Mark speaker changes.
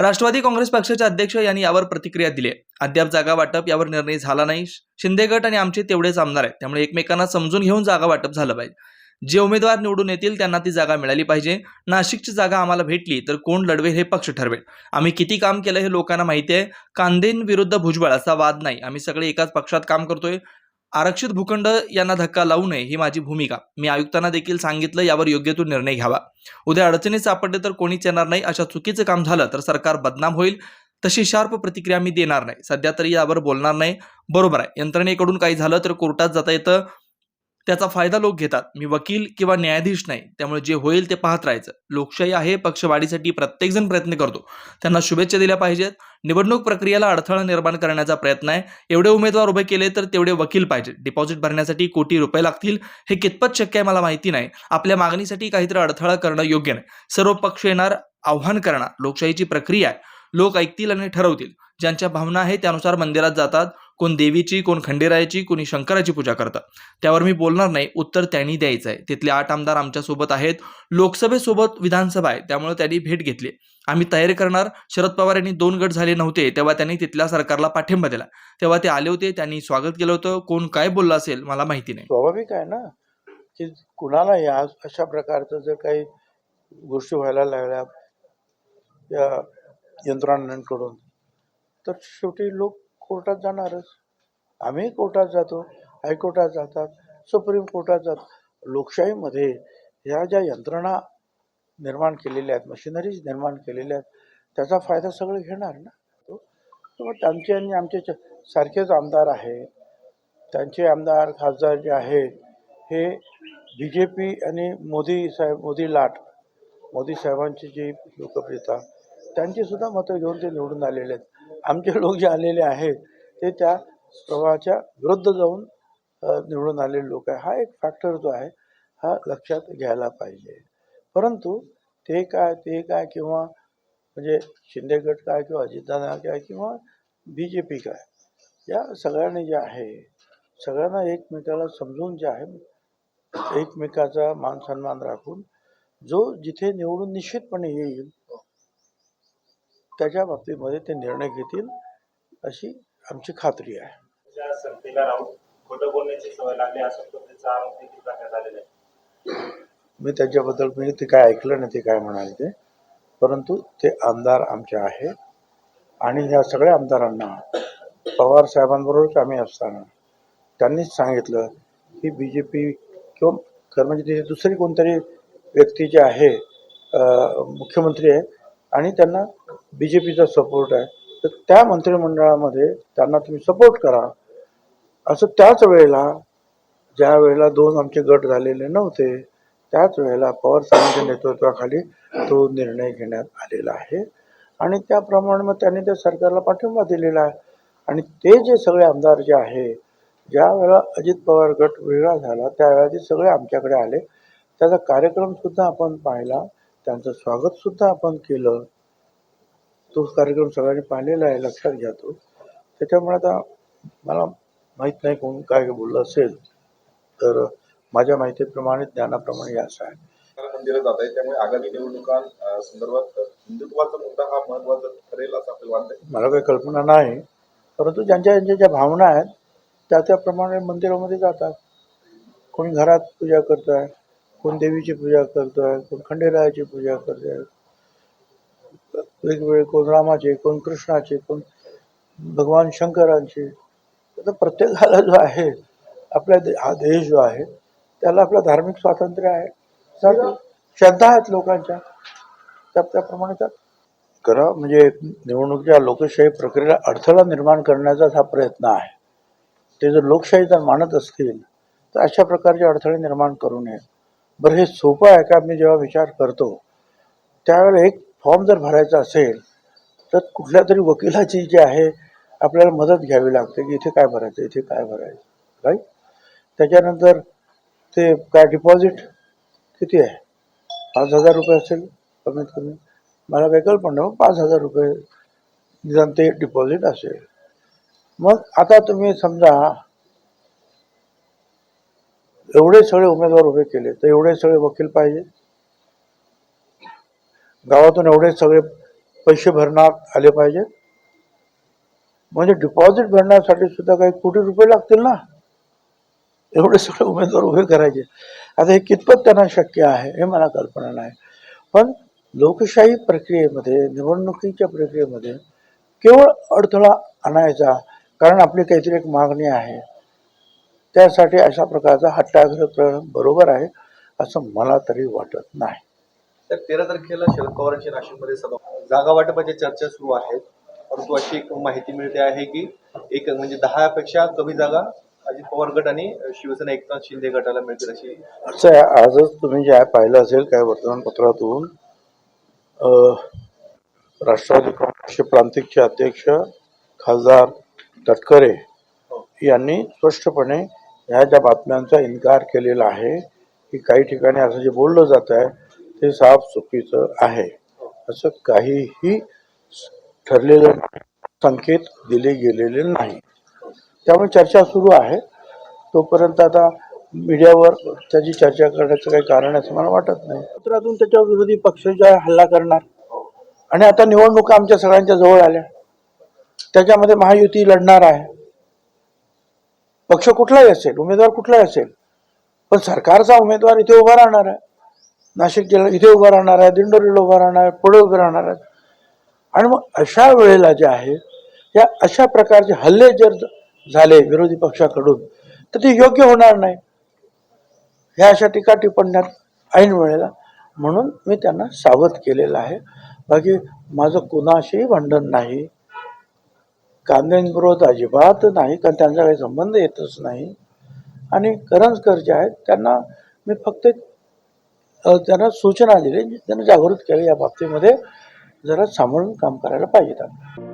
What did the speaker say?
Speaker 1: राष्ट्रवादी काँग्रेस पक्षाचे अध्यक्ष यांनी यावर प्रतिक्रिया दिली. आहे अद्याप जागा वाटप यावर निर्णय झाला नाही. शिंदे गट आणि आमचे तेवढेच आमदार आहेत. त्यामुळे एकमेकांना समजून घेऊन जागा वाटप झालं पाहिजे. जे उमेदवार निवडून येतील त्यांना ती जागा मिळाली पाहिजे. नाशिकची जागा आम्हाला भेटली तर कोण लढवेल हे पक्ष ठरवेल. आम्ही किती काम केलं हे लोकांना माहिती आहे. कांदेंविरुद्ध भुजबळ असा वाद नाही. आम्ही सगळे एकाच पक्षात काम करतोय. आरक्षित भूखंड यांना धक्का लावू नये ही माझी भूमिका. मी आयुक्तांना देखील सांगितलं यावर योग्य तो निर्णय घ्यावा. उद्या अडचणीत सापडले तर कोणीच येणार नाही. अशा चुकीचं काम झालं तर सरकार बदनाम होईल. तशी शार्प प्रतिक्रिया मी देणार नाही. सध्या तरी यावर बोलणार नाही. बरोबर आहे. यंत्रणेकडून काही झालं तर कोर्टात जाता येतं. त्याचा फायदा लोक घेतात. मी वकील किंवा न्यायाधीश नाही. त्यामुळे जे होईल ते पाहत राहायचं. लोकशाही आहे पक्षवाढीसाठी प्रत्येकजण प्रयत्न करतो. त्यांना शुभेच्छा दिल्या पाहिजेत. निवडणूक प्रक्रियेला अडथळा निर्माण करण्याचा प्रयत्न आहे. एवढे उमेदवार उभे केले तर तेवढे वकील पाहिजेत. डिपॉझिट भरण्यासाठी कोटी रुपये लागतील. हे कितपत शक्य आहे मला माहिती नाही. आपल्या मागणीसाठी काहीतरी अडथळा करणं योग्य नाही. सर्व पक्ष येणार आव्हान करणार. लोकशाहीची प्रक्रिया आहे. लोक ऐकतील आणि ठरवतील. ज्यांच्या भावना आहे त्यानुसार मंदिरात जातात. कोण देवीची कोण खंडेरायाची कोणी शंकराची पूजा करतात. त्यावर मी बोलणार नाही उत्तर त्यांनी द्यायचं आहे. तिथले आठ आमदार आमच्यासोबत आहेत. लोकसभेसोबत विधानसभा आहे त्यामुळे त्यांनी भेट घेतली. आम्ही तयारी करणार. शरद पवार यांनी दोन गट झाले नव्हते तेव्हा त्यांनी तिथल्या सरकारला पाठिंबा दिला. तेव्हा ते आले होते त्यांनी स्वागत केलं होतं. कोण काय बोललं असेल मला माहिती नाही.
Speaker 2: स्वाभाविक आहे ना? की कुणाला या अशा प्रकारचं जर काही गोष्टी व्हायला लागल्या या यंत्रणांकडून तर शेवटी लोक कोर्टात जाणारच. आम्ही कोर्टात जातो हायकोर्टात जातात सुप्रीम कोर्टात जातात लोकशाहीमध्ये ह्या ज्या यंत्रणा निर्माण केलेल्या आहेत मशिनरीज निर्माण केलेल्या आहेत त्याचा फायदा सगळे घेणार ना? तो मग त्यांचे आणि आमचे सारखेच आमदार आहेत त्यांचे आमदार खासदार जे आहेत हे बी जे पी आणि मोदी साहेब मोदी लाट मोदी साहेबांची जी लोकप्रियता त्यांचीसुद्धा मतं घेऊन ते निवडून आलेले आहेत. आमचे लोक जे आलेले आहेत ते त्या प्रवाहाच्या विरुद्ध जाऊन निवडून आलेले लोक आहे हा एक फॅक्टर जो आहे हा लक्षात घ्यायला पाहिजे. परंतु ते काय ते काय किंवा म्हणजे शिंदे गट काय किंवा अजितदादा काय किंवा बी जे पी काय या सगळ्यांनी जे आहे सगळ्यांना एकमेकाला समजून जे आहे एकमेकाचा मान सन्मान राखून जो जिथे निवडून निश्चितपणे येईल त्याच्या बाबतीमध्ये ते निर्णय घेतील अशी आमची खात्री आहे.
Speaker 3: त्या संस्थेला राहून खोटं बोलण्याची सवय लागली अशा पद्धतीचा आरोप देखील करण्यात आलेला आहे.
Speaker 2: मी त्याच्याबद्दल मी ते काय ऐकलं नाही ते काय म्हणाले ते. परंतु ते आमदार आमचे आहेत. आणि ह्या सगळ्या आमदारांना पवार साहेबांबरोबरच आम्ही असताना त्यांनीच सांगितलं की बी जे पी किंवा खरं म्हणजे तिथे दुसरी कोणतरी व्यक्ती जे आहे मुख्यमंत्री आहे आणि त्यांना बी जे पीचा सपोर्ट आहे. तर त्या मंत्रिमंडळामध्ये त्यांना तुम्ही सपोर्ट करा. असं त्याच वेळेला ज्या वेळेला दोन आमचे गट झालेले नव्हते त्याच वेळेला पवार साहेबांच्या नेतृत्वाखाली तो निर्णय घेण्यात आलेला आहे. आणि त्याप्रमाणे मग त्यांनी त्या सरकारला पाठिंबा दिलेला आहे. आणि ते जे सगळे आमदार जे आहे ज्या वेळेला अजित पवार गट वेगळा झाला त्यावेळेला ते सगळे आमच्याकडे आले. त्याचा कार्यक्रमसुद्धा आपण पाहिला. त्यांचं स्वागतसुद्धा आपण केलं. तो कार्यक्रम सगळ्यांनी पाहिलेला आहे लक्षात घ्या तो. त्याच्यामुळे आता मला माहीत नाही कोण काय बोललं असेल. तर माझ्या माहितीप्रमाणे ज्ञानाप्रमाणे असं आहे.
Speaker 4: मंदिरात जात आहे त्यामुळे आगामी निवडणुकां संदर्भात हिंदुत्वाचा मुद्दा हा महत्त्वाचा ठरेल असं आपल्याला वाटतंय?
Speaker 2: मला काही कल्पना नाही. परंतु ज्यांच्या ज्यांच्या ज्या भावना आहेत त्या त्याप्रमाणे मंदिरामध्ये जातात. कोणी घरात पूजा करत आहे कोण देवीची पूजा करतो आहे कोण खंडेरायाची पूजा करत आहे वेगवेगळे कोण रामाचे कोण कृष्णाचे कोण भगवान शंकरांचे. तर प्रत्येकाला जो आहे आपल्या दे हा देश जो आहे त्याला आपलं धार्मिक स्वातंत्र्य आहे. श्रद्धा आहेत लोकांच्या. त्या त्याप्रमाणे त्या करा म्हणजे निवडणुकीच्या लोकशाही प्रक्रियेला अडथळा निर्माण करण्याचाच हा प्रयत्न आहे. ते जर लोकशाही जर मानत असतील तर अशा प्रकारचे अडथळे निर्माण करू नये. बरं हे सोपं आहे का? मी जेव्हा विचार करतो त्यावेळेला एक फॉर्म जर भरायचा असेल तर कुठल्या तरी वकिलाची जी आहे आपल्याला मदत घ्यावी लागते की इथे काय भरायचं इथे काय भरायचं राईट त्याच्यानंतर ते काय डिपॉझिट किती आहे? पाच हजार रुपये असेल कमीत कमी. मला काही कल्पना नाही, मग पाच हजार रुपये निदान ते डिपॉझिट असेल. मग आता तुम्ही समजा एवढे सगळे उमेदवार उभे केले तर एवढे सगळे वकील पाहिजे. गावातून एवढे सगळे पैसे भरण्यात आले पाहिजेत म्हणजे डिपॉझिट भरण्यासाठी सुद्धा काही कोटी रुपये लागतील ना? एवढे सगळे उमेदवार उभे करायचे. आता हे कितपत त्यांना शक्य आहे हे मला कल्पना नाही. पण लोकशाही प्रक्रियेमध्ये निवडणुकीच्या प्रक्रियेमध्ये केवळ अडथळा आणायचा कारण आपली काहीतरी एक मागणी आहे. त्यासाठी अशा प्रकारचा हट्टाग्रह करणं बरोबर आहे असं मला तरी वाटत नाही.
Speaker 5: तर तेरा तारखेला शरद पवारांची नाशिकमध्ये सभा. जागा वाटपाच्या चर्चा सुरू आहेत. परंतु अशी एक माहिती मिळते आहे की एक म्हणजे दहापेक्षा कमी जागा अजित पवार गट आणि शिवसेना एकनाथ शिंदे गटाला मिळतील अशी
Speaker 2: आहे आजच तुम्ही जे पाहिलं असेल काय वर्तमानपत्रातून राष्ट्रवादी काँग्रेसचे प्रांतिकचे अध्यक्ष खासदार तटकरे यांनी स्पष्टपणे ह्या ज्या बातम्यांचा इन्कार केलेला आहे की काही ठिकाणी असं जे बोललं जात आहे ते साफ चुकीचं आहे असं काहीही ठरलेलं संकेत दिले गेलेले नाही. त्यामुळे चर्चा सुरू आहे. तोपर्यंत आता मीडियावर त्याची चर्चा करण्याचं काही कारण असं मला वाटत नाही. पत्रातून त्याच्यावर विरोधी पक्ष जे आहे हल्ला करणार आणि आता निवडणुका आमच्या सगळ्यांच्या जवळ आल्या. त्याच्यामध्ये महायुती लढणार आहे. पक्ष कुठलाही असेल उमेदवार कुठलाही असेल पण सरकारचा उमेदवार इथे उभा राहणार आहे. नाशिक जिल्हा इथे उभं राहणार आहे दिंडोरीला उभं राहणार आहे पुढे उभे राहणार आहेत आणि मग अशा वेळेला जे आहे या अशा प्रकारचे हल्ले जर झाले विरोधी पक्षाकडून तर ते योग्य होणार नाही. ह्या अशा टीका टिप्पण्यात ऐन वेळेला. म्हणून मी त्यांना सावध केलेलं आहे. बाकी माझं कुणाशीही भांडण नाही. कांद्यांविरोध अजिबात नाही कारण त्यांचा काही संबंध येतच नाही. आणि करंजकर जे आहेत त्यांना मी फक्त त्यांना सूचना दिली त्यांना जागृत केली या बाबतीमध्ये. जरा सांभाळून काम करायला पाहिजे त्यांना.